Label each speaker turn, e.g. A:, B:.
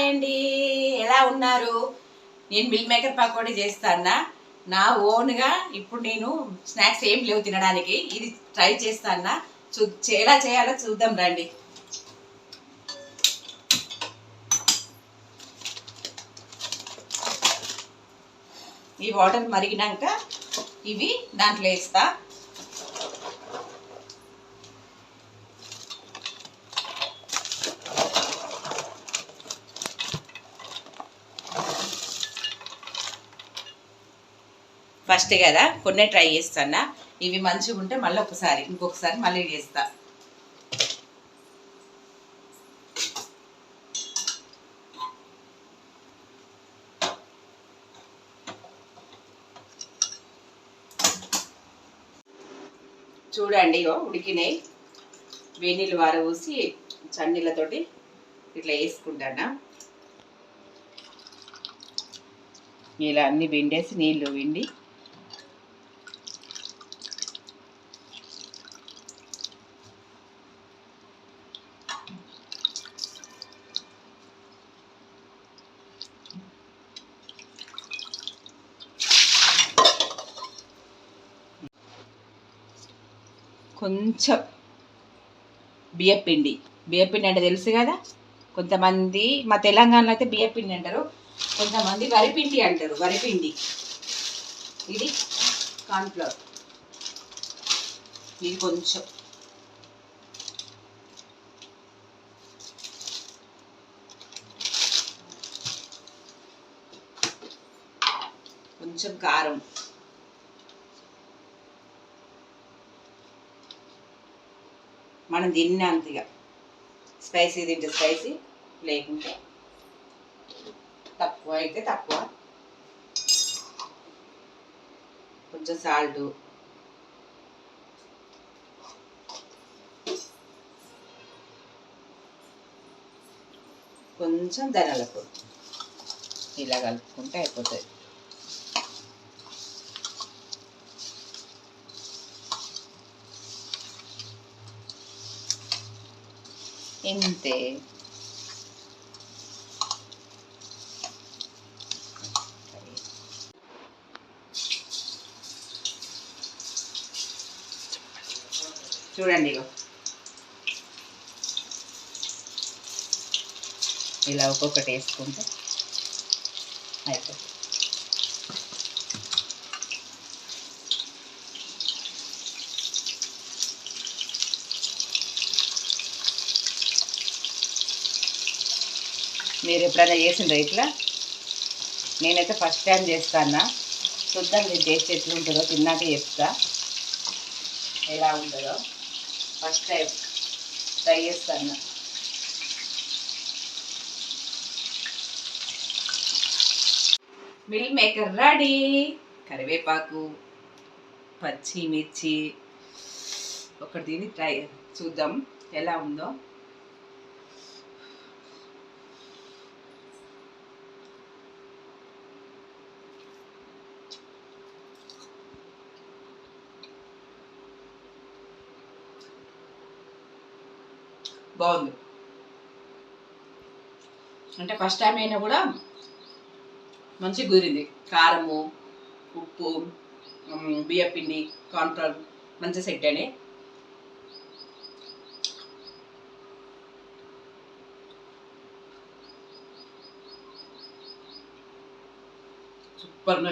A: Hi అండి ఎలా ఉన్నారు? నేను మిల్ మేకర్ పకోడీ చేస్తానా నా ఓన్గా ఇప్పుడు నేను స్నాక్స్ ఏం లేవు తినడానికి. ఇది ట్రై చేస్తానా చూ ఎలా చేయాలో చూద్దాం రండి. ఈ వాటర్ మరిగినాక ఇవి దాంట్లో వేస్తా. ఫస్ట్ కదా కొన్నే ట్రై చేస్తానా? ఇవి మంచిగా ఉంటే మళ్ళీ ఒకసారి ఇంకొకసారి మళ్ళీ చేస్తా. చూడండి ఇగో ఉడికినాయి. వార వారబోసి చన్నీళ్ళతోటి ఇట్లా వేసుకుంటానా? ఇలా అన్ని పిండేసి నీళ్ళు పిండి కొంచెం బియ్యపిండి. బియ్యపిండి అంటే తెలుసు కదా? కొంతమంది మా తెలంగాణలో అయితే బియ్యపిండి అంటారు. కొంతమంది వరిపిండి అంటారు వరిపిండి. ఇది కార్న్ఫ్లవర్. ఇది కొంచెం. కొంచెం కారం. మనం తిన్నంతగా. స్పైసీ తింటే స్పైసీ లేకుంటే తక్కువ అయితే తక్కువ. కొంచెం సాల్ట్ కొంచెం ధనియాల పొడి ఇలా కలుపుకుంటే అయిపోతుంది ఇంతే చూడండి ఇలా ఒక్కొక్కటి వేసుకుంటే అయిపోతుంది మీరు ఎప్పుడైనా చేసిండ్రా ఇట్లా? నేనైతే ఫస్ట్ టైం చేస్తానా. చూద్దాం మీరు టేస్ట్ ఎట్లా ఉంటుందో తిన్నాక చెప్తా. ఎలా ఉంటుందో. ఫస్ట్ టైం ట్రై చేస్తాను. మిల్ మేకర్ రెడీ కరివేపాకు పచ్చిమిర్చి. ఒకటి తిని ట్రై చూద్దాం. ఎలా ఉందో. బాగుంది. అంటే ఫస్ట్ టైం అయినా కూడా మంచి కుదిరింది. కారము ఉప్పు బియ్యం పిండి కార్న్ఫ్లవర్ మంచి సెట్ అని సూపర్